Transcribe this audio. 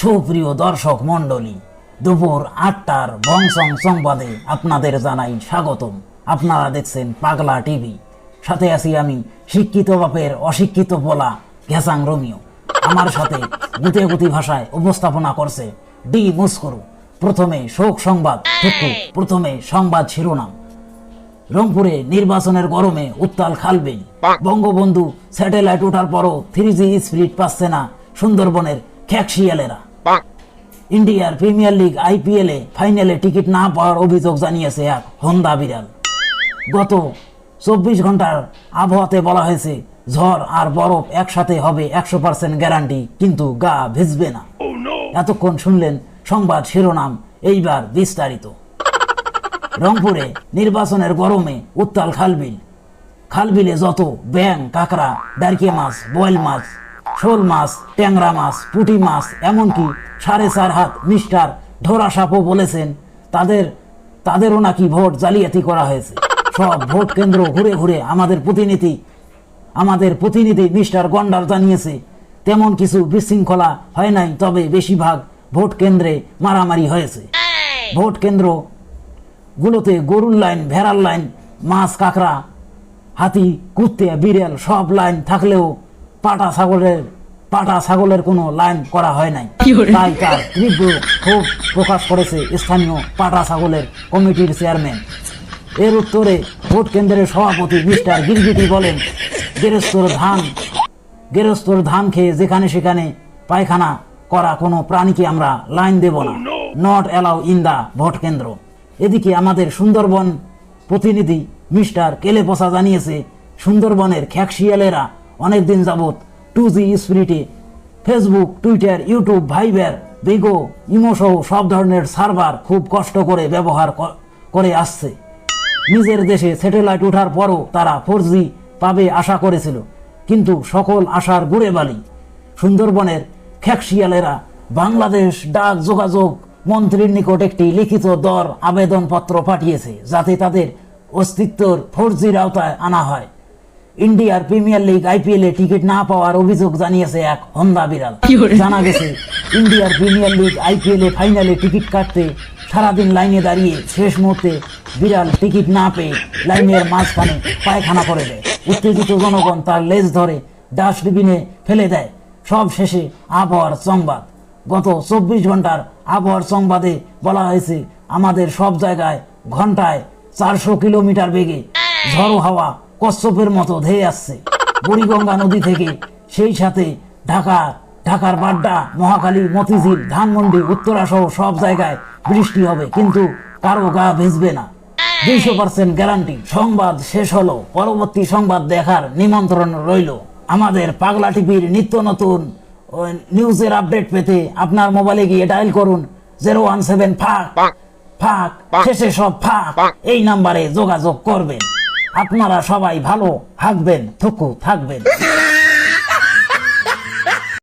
সুপ্রিয় দর্শক মণ্ডলী, দুপুর আটটার বংশং সংবাদে আপনাদের জানাই স্বাগতম। আপনারা দেখছেন পাগলা টিভি। সাথে আছি আমি শিক্ষিত বাপের অশিক্ষিত বলা ঘেসাং রোমিও। আমার সাথে গুতে গুতি ভাষায় উপস্থাপনা করছে ডি মুস্করু। প্রথমে শোক সংবাদ টুকু প্রথমে সংবাদ শিরোনাম। রংপুরে নির্বাচনের গরমে উত্তাল খালবিল বঙ্গবন্ধু স্যাটেলাইট ওঠার পরও থ্রি জি স্পিরিট পাচ্ছে না সুন্দরবনের খ্যাকশিয়ালেরা ইন্ডিয়ার প্রিমিয়ার লিগ আইপিএল এ ফাইনালে টিকিট না পাওয়ার অভিযোগ জানিয়েছে এক হন্দা বিড়াল। গত চব্বিশ ঘণ্টার আবহাওয়াতে বলা হয়েছে, ঝড় আর বরফ একসাথে হবে একশো পার্সেন্ট গ্যারান্টি, কিন্তু গা ভিজবে না। এতক্ষণ শুনলেন সংবাদ শিরোনাম, এইবার বিস্তারিত। রংপুরে নির্বাচনের গরমে উত্তাল খালবিল। খালবিলে যত ব্যাং কাঁকড়া ডারকে মাছ, বয়েল মাছ শোল মাছ, ট্যাংরা মাছ, পুঁটি মাছ, এমনকি সাড়ে চার হাত মিস্টার ঢোরা সাপও বলেছেন, তাদের, তাদেরও নাকি ভোট জালিয়াতি করা হয়েছে। সব ভোট কেন্দ্র ঘুরে ঘুরে আমাদের প্রতিনিধি আমাদের প্রতিনিধি মিস্টার গন্ডার জানিয়েছে, তেমন কিছু বিশৃঙ্খলা হয় নাই, তবে বেশিরভাগ ভোট কেন্দ্রে মারামারি হয়েছে। ভোট কেন্দ্র গুলোতে গরুর লাইন, ভেড়ার লাইন, মাছ কাঁকড়া, হাতি, কুত্তে, বিড়াল সব লাইন থাকলেও পাটা ছাগলের পাটা ছাগলের কোনো লাইন করা হয় নাই। তাই তার তীব্র ক্ষোভ প্রকাশ করেছে স্থানীয় পাটা ছাগলের কমিটির চেয়ারম্যান। এর উত্তরে ভোট কেন্দ্রের সভাপতি মিস্টার গিরগিটি বলেন গেরস্তর ধান গেরস্তর ধান খেয়ে যেখানে সেখানে পায়খানা করা কোনো প্রাণীকে আমরা লাইন দেব না। Not allow in the vote কেন্দ্র। এদিকে আমাদের সুন্দরবন প্রতিনিধি মিস্টার কেলে পসা জানিয়েছে সুন্দরবনের খ্যাকশিয়ালেরা অনেকদিন যাবৎ two G স্পিরিটে Facebook Twitter YouTube Viber Bigo ইমোসহ সব ধরনের সার্ভার খুব কষ্ট করে ব্যবহার করে আসছে। নিজের দেশে স্যাটেলাইট ওঠার পরও তারা ফোর জি পাবে আশা করেছিল, কিন্তু সকল আশার গুড়ে বালি সুন্দরবনের খ্যাকশিয়ালেরা বাংলাদেশ ডাক যোগাযোগ মন্ত্রীর নিকট একটি লিখিত দর আবেদনপত্র পাঠিয়েছে, যাতে তাদের অস্তিত্বর ফোর জির আওতায় আনা হয়। ইন্ডিয়ার প্রিমিয়ার লিগ আইপিএল এ টিকিট না পাওয়ার অভিযোগ জানিয়েছে এক হন্দা বিড়াল। জানা গেছে ইন্ডিয়ার প্রিমিয়ার লিগ আইপিএল এ ফাইনালে টিকিট কাটতে সারাদিন লাইনে দাঁড়িয়ে শেষ মুহূর্তে বিড়াল টিকিট না পেয়ে লাইনের মাঝখানে পায়খানা করে দেয়। উত্তেজিত জনগণ তার লেজ ধরে ডাস্টবিনে ফেলে দেয়। সব শেষে আবহাওয়ার সংবাদ। গত চব্বিশ ঘণ্টার আবহাওয়ার সংবাদে বলা হয়েছে আমাদের সব জায়গায় ঘন্টায় চারশো কিলোমিটার বেগে ঝড়ো হাওয়া কচ্ছপের মতো ধেয়ে আসছে। বুড়িগঙ্গা নদী থেকে সেই সাথে ঢাকা ঢাকার বাড্ডা মহাখালী মতিঝিল ধানমন্ডি উত্তরা সহ সব জায়গায় বৃষ্টি হবে কিন্তু কারও গা ভিজবে না। দুইশো পার্সেন্ট গ্যারান্টি। সংবাদ শেষ হলো পরবর্তী সংবাদ দেখার নিমন্ত্রণ রইল। আমাদের পাগলা টিভির নিত্য নতুন নিউজের আপডেট পেতে আপনার মোবাইলে গিয়ে ডায়াল করুন জিরো ওয়ান সেভেন ফাঁক ফাঁক শেষে সব ফাঁক। এই নাম্বারে যোগাযোগ করবেন। আপনারা সবাই ভালো থাকবেন থুকু থাকবেন।